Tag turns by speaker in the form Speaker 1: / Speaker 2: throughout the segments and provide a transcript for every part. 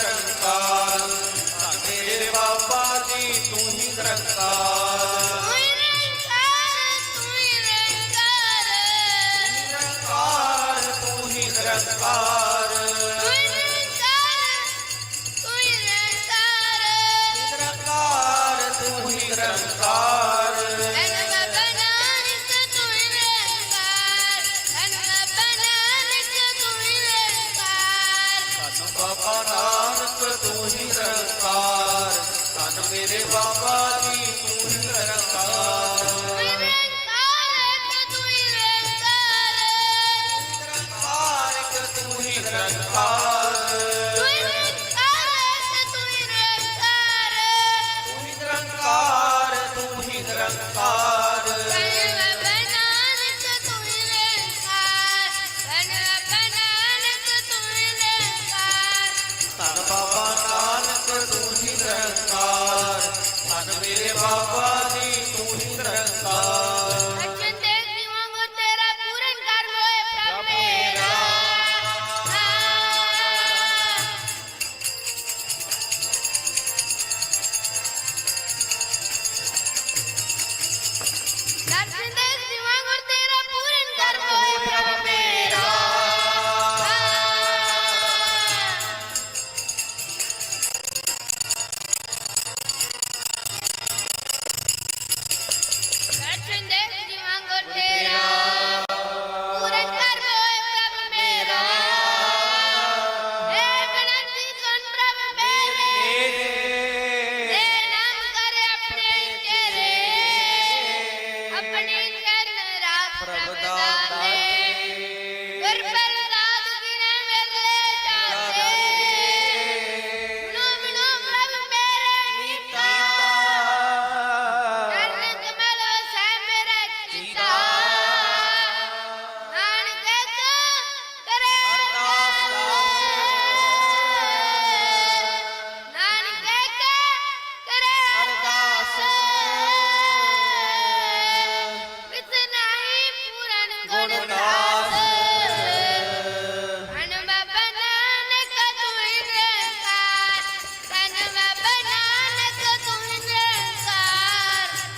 Speaker 1: ਨਿਰੰਕਾਰ ਧੰਨੇ ਬਾਬਾ ਜੀ ਤੂੰ ਹੀ ਨਿਰੰਕਾਰ মেরে বাবা জি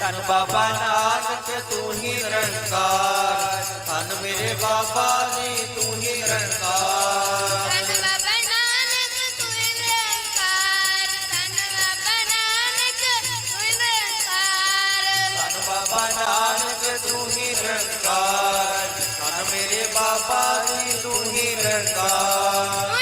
Speaker 2: ਧੰਨ ਬਾਬਾ ਨਾਨਕ ਤੂੰ
Speaker 1: ਹੀ ਰੰਕਾਰ ਧੰਨ ਮੇਰੇ ਬਾਬਾ ਜੀ ਤੂੰ ਹੀ ਰੰਕਾਰ
Speaker 2: ਧੰਨ ਬਾਬਾ ਨਾਨਕ ਤੂੰ
Speaker 1: ਹੀ ਰੰਕਾਰ ਧੰਨ ਬਾਬਾ
Speaker 2: ਨਾਨਕ ਤੂੰ
Speaker 1: ਹੀ ਰੰਕਾਰ ਧੰਨ ਬਾਬਾ
Speaker 2: ਨਾਨਕ ਤੂੰ
Speaker 1: ਹੀ ਰੰਕਾਰ ਧੰਨ ਮੇਰੇ ਬਾਬਾ ਜੀ ਤੂੰ ਹੀ ਰੰਕਾਰ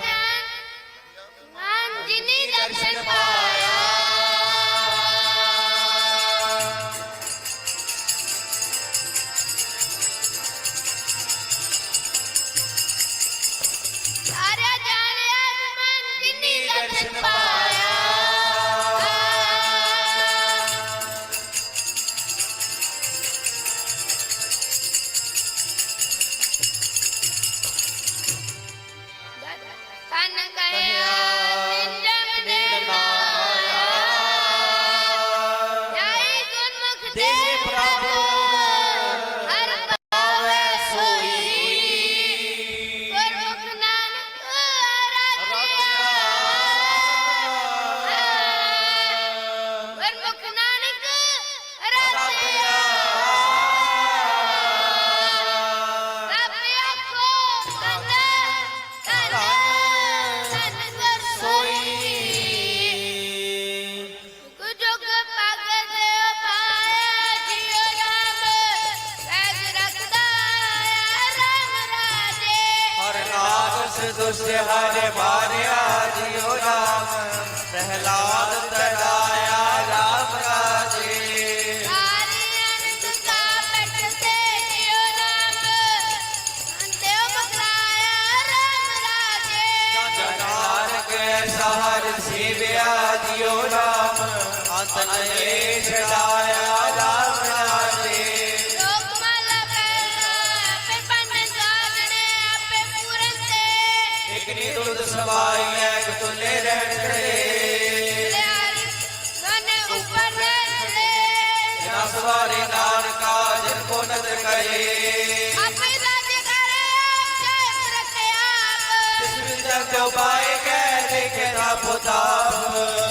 Speaker 1: Anderson of दुष्ट हर मारिया जियो राम
Speaker 2: प्रहलाद तड़ाया राम राजे सहार सेव्या जियो राम
Speaker 1: अंत ने छड़ा ਸਵਾਈ ਐਕ ਤੁਲੇ ਰਹਿਣ ਖੜੇ।
Speaker 2: ਗਨੇ ਉੱਪਰ ਰਹਿ
Speaker 1: ਜਿਨਾ ਸਵਾਰੇ ਨਾਨਕਾ ਜਿਨ ਕੋ ਨਦਰ ਕਰੇ।
Speaker 2: ਆਪੇ ਰਾਜ ਕਰੇ ਜੈ ਰੱਖੇ ਆਪ।
Speaker 1: ਤਿਸ ਵਿਦਿਆ ਕਿਉ ਪਾਏ ਕਹਿ ਦੇਖੇ ਨਾ ਪੁਤਾਪ।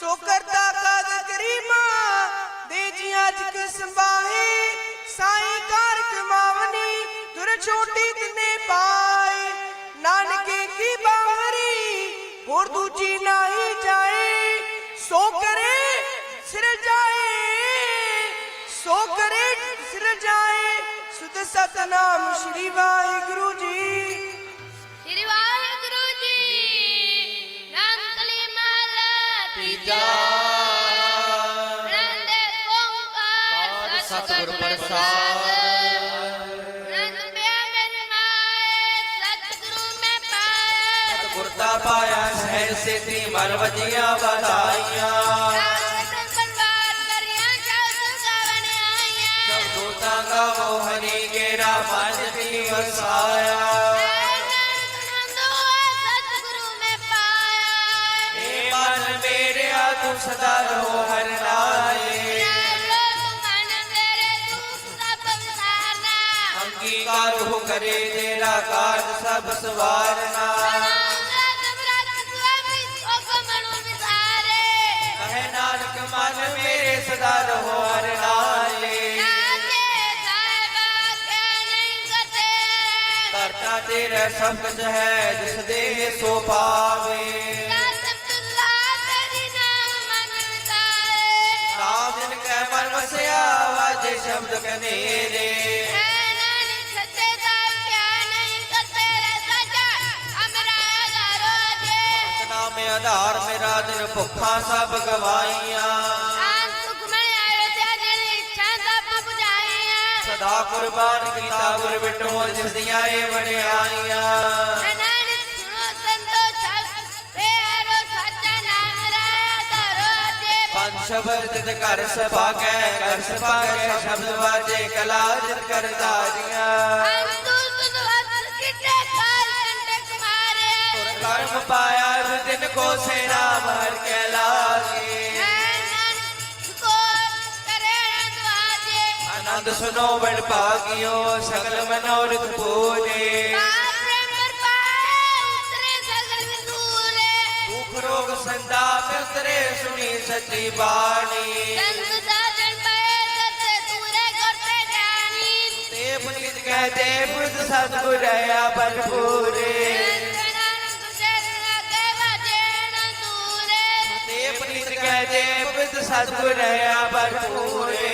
Speaker 3: ਸੋ ਕਰਤਾ ਕਦ ਕਰੀਮਾ ਦੇ ਜੀ ਅੱਜ ਕੇ ਸੰਭਾਹੇ ਸਾਈ ਕਾਰ ਕਮਾਵਨੀ ਦੁਰ ਛੋਟੀ ਤਨੇ ਪਾਏ ਨਾਨਕੇ ਕੀ ਬਾਹਰੀ, ਹੋਰ ਦੂਜੀ ਨਹੀਂ ਜਾਏ। ਸੋ ਕਰੇ ਸਿਰ ਜਾਏ, ਸੋ ਕਰੇ ਸਿਰ ਜਾਏ। ਸੁਧ ਸਤਨਾਮ ਸ੍ਰੀ ਵਾਹਿਗੁਰੂ
Speaker 1: ਸਤਿਗੁਰ
Speaker 2: ਸਤਿਗੁਰ
Speaker 1: ਪ੍ਰਸਾਦ।
Speaker 2: ਨੰਦ ਪਿਆ ਬਿਨ ਮਾਏ ਸਤਿਗੁਰੂ ਮੈਂ ਪਾਇਆ।
Speaker 1: ਗੁਰਤਾ ਪਾਇਆ ਸਹਿਜ ਸੇਤੀ ਮਨ ਵਜੀਆਂ ਵਧਾਈਆਂ। ਦਾ ਮੋਹਨੀ ਕੇਰਾ ਮਨ ਦੀ ਵਸਾਇਆ।
Speaker 2: ਸਤਿਗੁਰੂ ਮੈਂ ਪਾਇਆ।
Speaker 1: ਏ ਮਨ ਮੇਰਿਆ ਤੂੰ ਸਦਾ ਰਹੋ ਹਰ ਨਾਏ ਕਰੇ ਤੇਰਾ ਕਾਰਜ ਸਭ ਸਵਾਰਨਾ ਕਹੇ ਨਾਨਕ, ਮਨ ਮੇਰੇ ਸਦਾ ਰਹੋ ਹਰ ਨਾਏ ਕਰਤਾ ਤੇਰਾ ਸਭ ਕੁਝ ਹੈ, ਜਿਸ ਦੇ ਸੋ ਪਾਵੇ ਨਾਮ ਜਿਨ ਕੈ ਮਨ ਵਸਿਆ, ਵਾਜੇ ਸ਼ਬਦ ਕਨੇਰੇ। ਮੇਰਾ ਦਿਨ ਭੁੱਖਾ ਸਭ ਗਵਾਈਆਂ ਸਦਾ ਕੁਰਬਾਨ ਕੀਤਾ ਗੁਰ ਬਿਟੋ ਜਿਸ ਦੀਆਂ ਇਹ ਵਡਿਆਈਆਂ। ਸ਼ਬਦ ਤਿਤ ਘਰ ਸਭਾਗੈ ਘਰ ਸਭਾਗੈ ਸ਼ਬਦ ਵਾਜੇ ਕਲਾ ਜਿਤ ਕਰ ਦਾਰੀਆਂ ਤੁਰ ਕਰਮ ਪਾਇਆ ਜਿਸ ਦਿਨ ਕੋ ਸੇਨਾ ਮਰ ਕੇ ਲਾਗੇ ਆਨੰਦ ਸੁਨੋ ਬੜ ਭਾਗਿਓ, ਸਗਲ ਮਨੋਰਥ ਪੂਰੇ ਦੁਖ ਰੋਗ ਸੰਤਾਪ ਉਤਰੇ ਸੁਣੀ ਸੱਚੀ ਬਾਣੀ। ਤੇ ਪੁਨੀਤ ਕਹਤੇ ਪੁਰਤ ਸਤਿਗੁਰ ਰਹਾ ਭਰਪੂਰੇ। ਤੇ ਪੁਨੀਤ ਕਹਤੇ ਪੁਰਤ ਸਤਿਗੁਰ ਰਹਾ ਭਰਪੂਰੇ